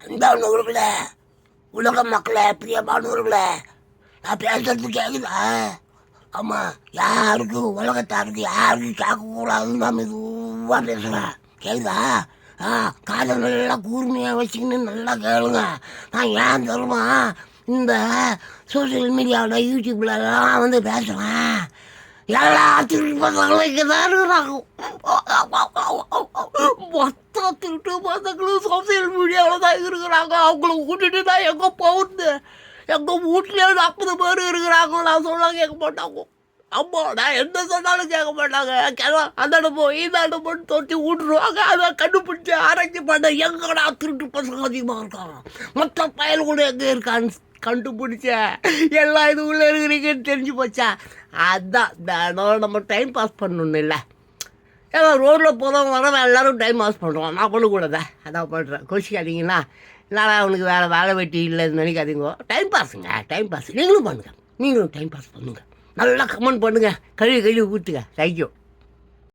அன்பானவர்களே உலக மக்களை பிரியமானவர்களே நான் பேசுறது கேக்குதா? ஆமாம் யாருக்கும் உலகத்தாருக்கு யாருக்கும் கேட்கக்கூடாதுன்னு நான் மெதுவாக பேசுகிறேன் கேக்குதா? ஆ காதை நல்லா கூர்மையாக வச்சுக்கின்னு நல்லா கேளுங்க. நான் ஏன் தருமா இந்த சோஷியல் மீடியாவில் யூடியூப்லலாம் வந்து பேசுகிறேன் எல்லா திருப்பி பார்த்தாலும் இங்கே தான் இருக்கிறாங்க பசங்களும் சோசியல் மீடியாவில் தான் இருக்கிறாங்க. அவங்கள விட்டுட்டு தான் எங்கே போகுது? எங்கள் வீட்லேயே நாற்பது பேர் இருக்கிறாங்க நான் சொல்ல கேட்க மாட்டாங்க. அம்மா நான் என்ன சொன்னாலும் கேட்க மாட்டாங்க. கிளம்ப அந்த போய் இந்த அனுபவம் தொட்டி விட்டுருவாங்க அதை கண்டுபிடிச்சி ஆராய்ச்சி பண்ண எங்கடா திருட்டு பசங்க அதிகமாக இருக்காங்க? மொத்த பயல் கூட எங்கே இருக்கான்னு கண்டுபிடிச்ச எல்லா இது உள்ளே இருக்கிறீங்கன்னு தெரிஞ்சு போச்சா? அதான் தினம் நம்ம டைம் பாஸ் பண்ணணும் இல்லை. ஏன்னா ரோட்டில் போகிறவங்க வரவன் எல்லாரும் டைம் பாஸ் பண்ணுறோம் நான் பண்ணக்கூடாதா அதான் பண்ணுறேன் கோச்சிக்காதீங்களா இல்லைனா அவனுக்கு வேறு வேலை வெட்டி இல்லைன்னு நினைக்காதீங்க. டைம் பாஸுங்க டைம் பாஸ் நீங்களும் பண்ணுங்கள் நீங்களும் டைம் பாஸ் பண்ணுங்கள் நல்லா கமெண்ட் பண்ணுங்கள் கழுவி கழுவி ஊற்றுங்க தேங்க்யூ